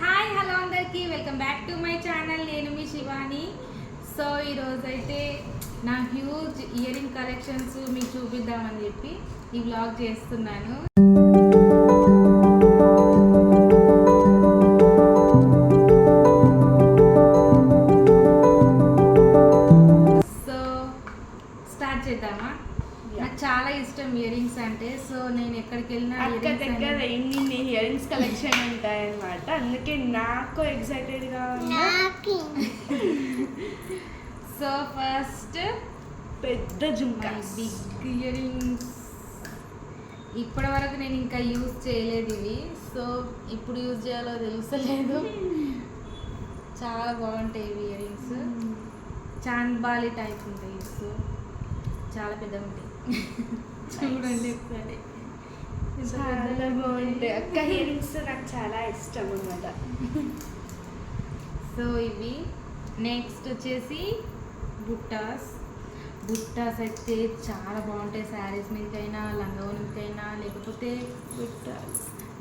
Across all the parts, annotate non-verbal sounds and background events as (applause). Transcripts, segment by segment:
Hi hello అందరికీ. Welcome back to my channel నేను మీ శివాని. సో ఈరోజు అయితే నా హ్యూజ్ ఇయరింగ్ కలెక్షన్స్ మీకు చూపిద్దామని చెప్పి ఈ వ్లాగ్ చేస్తున్నాను. ఉంటాయన్నమాట అందుకే నాకు ఎక్సైటెడ్గా ఉన్నా సో ఫస్ట్ పెద్ద జుంకా. Big earrings. ఇప్పటి వరకు నేను ఇంకా యూజ్ చేయలేదు ఇవి. సో ఇప్పుడు యూజ్ చేయాలో తెలుసలేదు చాలా బాగుంటాయి ఇవి ఇయరింగ్స్. చాంద్బాలి టైప్ ఉంటాయి. సో చాలా పెద్దగా ఉంటాయి. చూడండి ఎంత చాలా బాగుంటాయి. అక్క ఇయరింగ్స్ నాకు చాలా ఇష్టం అనమాట సో ఇవి నెక్స్ట్ వచ్చేసి బుట్టాస్. బుట్టాస్ అయితే చాలా బాగుంటాయి శారీస్ మీదకైనా లంగా మీదకైనా లేకపోతే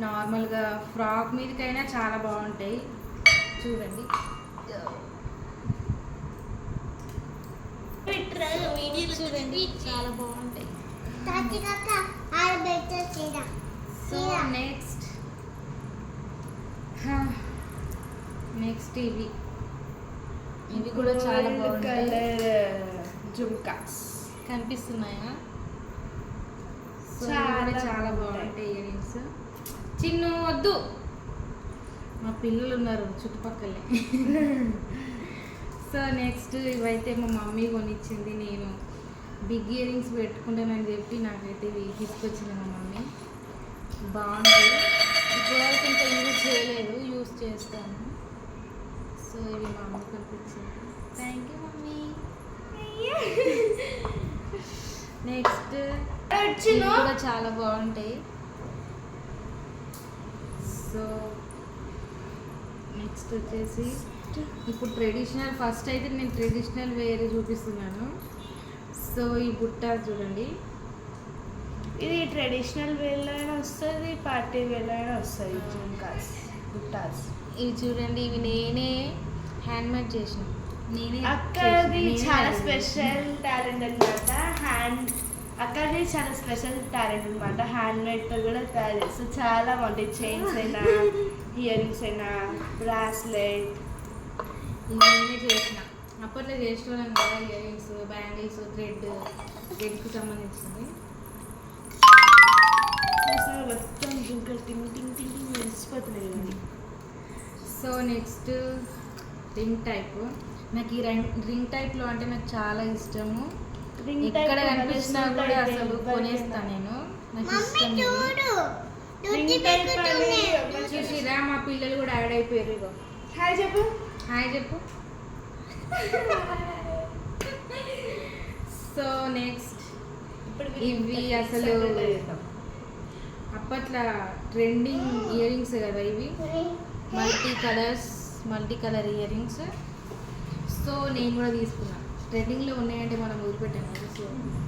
నార్మల్గా ఫ్రాక్ మీదకైనా చాలా బాగుంటాయి. చూడండి. చూడండి చాలా బాగుంటాయి. So next. నెక్స్ట్ ఇవి. ఇవి కూడా చాలా బాగుంటాయి. కలర్ జుంకాస్ కనిపిస్తున్నాయా? చాలా చాలా బాగుంటాయి. ఇయరింగ్స్ చిన్ను వద్దు. మా పిల్లలు ఉన్నారు చుట్టుపక్కలే. (laughs) సో నెక్స్ట్ ఇవైతే మా మమ్మీ కొనిచ్చింది నేను. బిగ్ ఇయరింగ్స్ పెట్టుకుంటానని చెప్పి నాకైతే ఇవి తీసుకొచ్చింది మా మమ్మీ. బాగుంటాయి ఇప్పటివరకు ఇంకా యూజ్ చేయలేదు యూజ్ చేస్తాను. సో ఇవి మా అమ్మ కనిపించింది. Thank you mummy. నెక్స్ట్ కూడా చాలా బాగుంటాయి. సో నెక్స్ట్ వచ్చేసి ఇప్పుడు ట్రెడిషనల్ ఫస్ట్ అయితే నేను ట్రెడిషనల్ వేరే చూపిస్తున్నాను. సో ఈ బుట్ట చూడండి. ఇది ట్రెడిషనల్ వేలో అయినా వస్తుంది పార్టీ వేలో అయినా వస్తుంది. జుంకాస్ బుట్టాస్ ఇవి చూడండి ఇవి నేనే చేసిన. నేనే అక్కది చేసిన, నేనే చాలా స్పెషల్ టాలెంట్ అనమాట హ్యాండ్ అక్కది చాలా స్పెషల్ టాలెంట్ అనమాట హ్యాండ్ మేడ్తో కూడా తయారు చేస్తారు చాలా బాగుంటాయి. చైన్స్ అయినా (laughs) ఇయర్ రింగ్స్ అయినా బ్రాస్లెట్ ఇవి నేనే చేసిన. అప్పట్లో చేసేవాళ్ళం కదా ఇయర్ రింగ్స్ బ్యాంగిల్స్ థ్రెడ్ థ్రెడ్కి సంబంధించింది మొత్తం జుంకలు టింగ్ టింగ్ టింగ్ టింగ్ మెరిసిపోతున్నాయి ఇవి. So next ring type. నాకు ఈ రింగ్ టైప్లో అంటే నాకు చాలా ఇష్టము. ఎక్కడ కనిపించినా కూడా అసలు. కొనేస్తాను నేను. నాకు ఇష్టం చూసిరా మా పిల్లలు కూడా యాడ్ అయిపోయారు హాయ్ చెప్పు. హాయ్ చెప్పు. సో నెక్స్ట్ ఇవి అసలు అప్పట్లో ట్రెండింగ్ ఇయర్ రింగ్స్ కదా ఇవి. Multi colours multi colour earrings so నేను కూడా తీసుకున్నా. ట్రెండింగ్లో ఉన్నాయంటే మనం వదిలిపెట్టాం కదా సో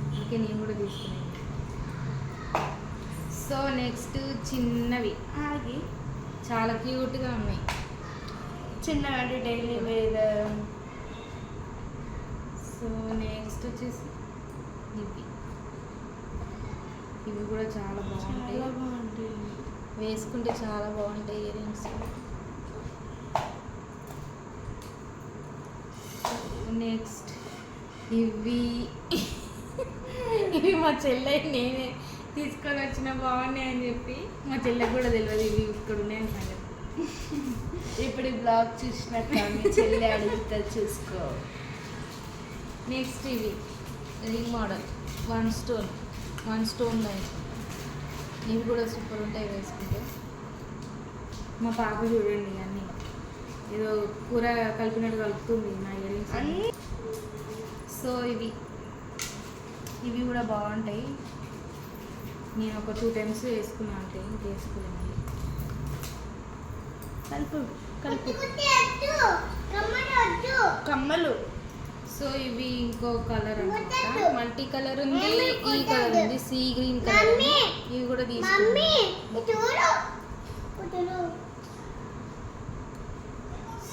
అందుకే నేను కూడా తీసుకున్నాను సో నెక్స్ట్ చిన్నవి. చాలా క్యూట్గా ఉన్నాయి. చిన్నగా అంటే డైలీ వేర్ సో నెక్స్ట్ వచ్చేసి ఇవి ఇవి కూడా చాలా బాగుంటాయి. వేసుకుంటే చాలా బాగుంటాయి ఇయర్ రింగ్స్ నెక్స్ట్ ఇవి. ఇవి మా చెల్లె నేనే తీసుకొని వచ్చిన బాగున్నాయి అని చెప్పి మా చెల్లెకి కూడా తెలియదు ఇవి ఇక్కడ ఉన్నాయని సంగతి (laughs) ఇప్పుడు ఈ బ్లాగ్ చూసినాక మీ చెల్లి అడుగుతా చూసుకో. నెక్స్ట్ ఇవి ring model one stone one stone line ఇవి కూడా సూపర్ ఉంటాయి వేసుకుంటే మా పాప చూడండి అన్నీ ఏదో కూర కలిపినట్టు కలుపుతుంది నా ఇయరింగ్స్ సో ఇవి. ఇవి కూడా బాగుంటాయి. నేను ఒక టూ టైమ్స్ వేసుకున్నాను అంటే వేసుకోలేను కలుపు కలుపు. కమ్మలు. సో ఇవి ఇంకో కలర్ అన్నమాట. మల్టీ కలర్ ఉంది ఈ కలర్ ఉంది సీ గ్రీన్ కలర్ ఉంది. ఇవి కూడా తీసుకున్నాం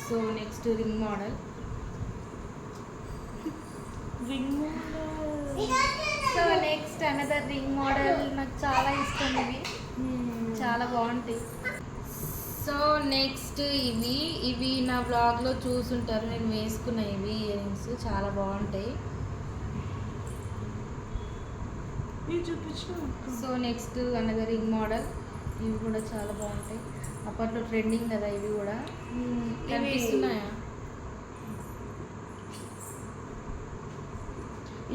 so next ring model. So next another ring model నాకు చాలా ఇష్టం ఇవి. చాలా బాగుంటాయి. సో నెక్స్ట్ ఇవి ఇవి నా బ్లాగ్లో చూసుంటారు. నేను వేసుకున్న ఇవి ఇయర్ రింగ్స్ చాలా బాగుంటాయి. So next another ring model ఇవి కూడా చాలా బాగుంటాయి. అప్పట్లో ట్రెండింగ్ కదా ఇవి కూడా. కనిపిస్తున్నాయా?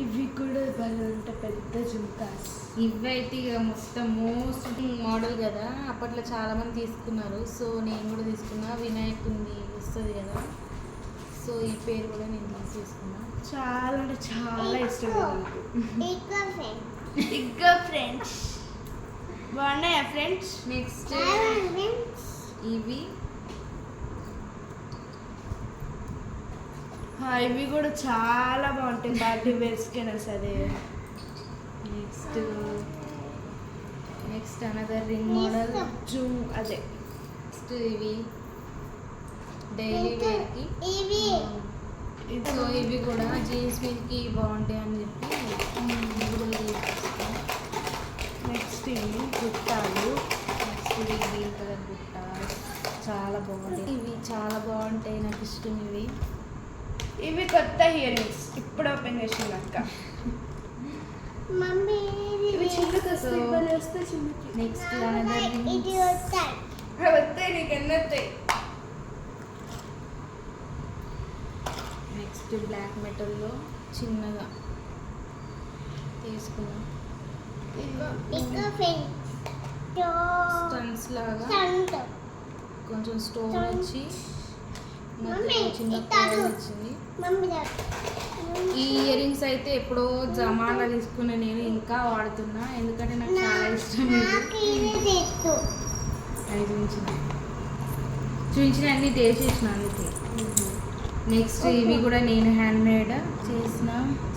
ఇవి కూడా భలే ఉంటాయి పెద్ద జుంకాస్. ఇవైతే ఇక మొత్తం మోస్ట్ మోడల్ కదా. అప్పట్లో చాలా మంది తీసుకున్నారు. సో నేను కూడా తీసుకున్నా. వినాయకుంది వస్తుంది కదా. సో ఈ పేరు కూడా నేను తీసేసుకున్నా. చాలా అంటే చాలా ఇష్టం ఫ్రెండ్స్ బాగున్నాయా ఫ్రెండ్స్ నెక్స్ట్ ఇవి ఇవి కూడా చాలా బాగుంటాయి. పార్టీ వేర్స్కైనా సరే next next another ring model zoo అదే. నెక్స్ట్ ఇవి. డైలీ వేర్కి ఇది సో ఇవి. కూడా జీన్స్ మీదకి బాగుంటాయి అని చెప్పి నెక్స్ట్ ఇవి గుట్టాలు. నెక్స్ట్ ఇవి గ్రీన్ కలర్ బుట్ట చాలా బాగుంటాయి. ఇవి చాలా బాగుంటాయి. నాకు ఇష్టం ఇవి. ఇవి కొత్త ఇయరింగ్స్ ఇప్పుడు ఓపెన్ చేసిన అక్క. ఇవి చిన్నకి భలే వస్తాయి చిన్నకి నెక్స్ట్ అవి వస్తాయి నీకు ఎన్ని వస్తాయి? నెక్స్ట్ బ్లాక్ మెటల్లో చిన్నగా తీసుకున్నాం స్టన్స్ లాగా కొంచెం స్టోన్ వచ్చి వచ్చింది. ఈ ఇయర్ రింగ్స్ అయితే ఎప్పుడో జమానా తీసుకున్న నేను ఇంకా వాడుతున్నా. ఎందుకంటే నాకు చాలా ఇష్టం అది చూపించిన? చూపించిన అన్ని చేసేసిన అందుకే. నెక్స్ట్ ఇవి కూడా నేను హ్యాండ్ మేడ్ చేసిన.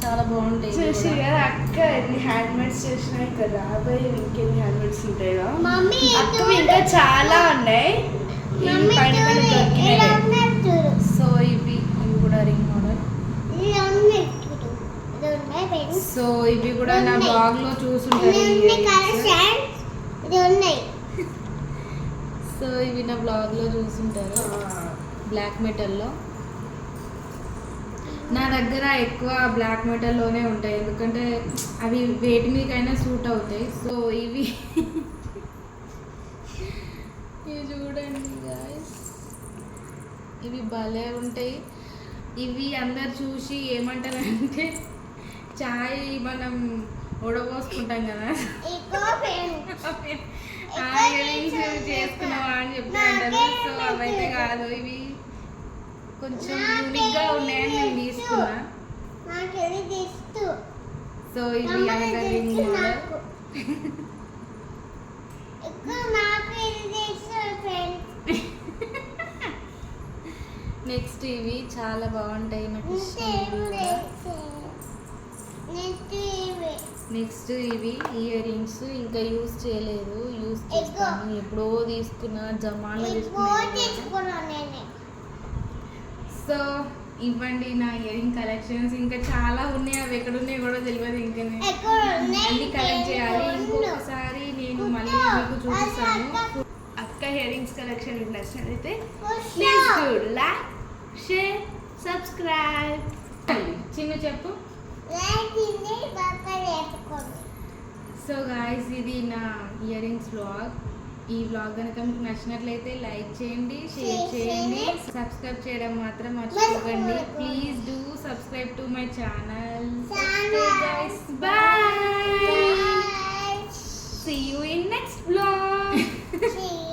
చాలా బాగుంటాయి చూసి. కదా అక్క ఎన్ని హ్యాండ్ మేడ్స్ చేసినాయి కదా రాబోయే ఇంకెన్ని హ్యాండ్ మేడ్స్ ఉంటాయో అక్కవి ఇంకా చాలా ఉన్నాయి. పైన పైన దొరికినాయి సో ఇవి ఇవి కూడా రింగ్ మోడల్ సో ఇవి కూడా నా బ్లాగ్లో చూసుంటారు. సో ఇవి నా బ్లాగ్లో చూసుంటారు బ్లాక్ మెటల్లో నా దగ్గర ఎక్కువ బ్లాక్ మెటల్లోనే ఉంటాయి. ఎందుకంటే అవి వేటి మీదకైనా సూట్ అవుతాయి. సో ఇవి ఇవి చూడండి గాయస్ ఇవి భలే ఉంటాయి. ఇవి అందరు చూసి ఏమంటారంటే చాయ్ మనం ఉడబోసుకుంటాం కదా. చేసుకున్నావా అని అంటారు సో అవైతే కాదు. ఇవి కొంచెం యూనిక్గా ఉన్నాయని నేను తీసుకున్నా. సో ఇవి (laughs) నెక్స్ట్ ఇవి చాలా బాగుంటాయి. నాకు ఇష్టం నెక్స్ట్ ఇవి. ఇయర్ రింగ్స్ ఇంకా యూస్ చేయలేదు యూస్ చేస్తాను. ఎప్పుడో తీసుకున్నా తీసుకున్నా సో ఇవ్వండి నా ఇయర్ రింగ్ కలెక్షన్స్. ఇంకా చాలా ఉన్నాయి. అవి ఎక్కడ ఉన్నాయో కూడా తెలియదు ఇంకా నేను. అన్ని కలెక్ట్ చేయాలి. ఇంకొకసారి నేను మళ్ళీ మీకు చూపిస్తాను. అక్క. ఇయరింగ్స్ కలెక్షన్ మీకు నచ్చినట్లయితే please do like share subscribe. చిన్న చెప్పు. సో గాయస్ ఇది నా ఇయర్ రింగ్స్ వ్లాగ్ ఈ వ్లాగ్ కనుక మీకు నచ్చినట్లయితే లైక్ చేయండి షేర్ చేయండి. సబ్స్క్రైబ్ చేయడం మాత్రం మర్చిపోకండి. Please do subscribe to my channel Bye. See you in next vlog. (laughs)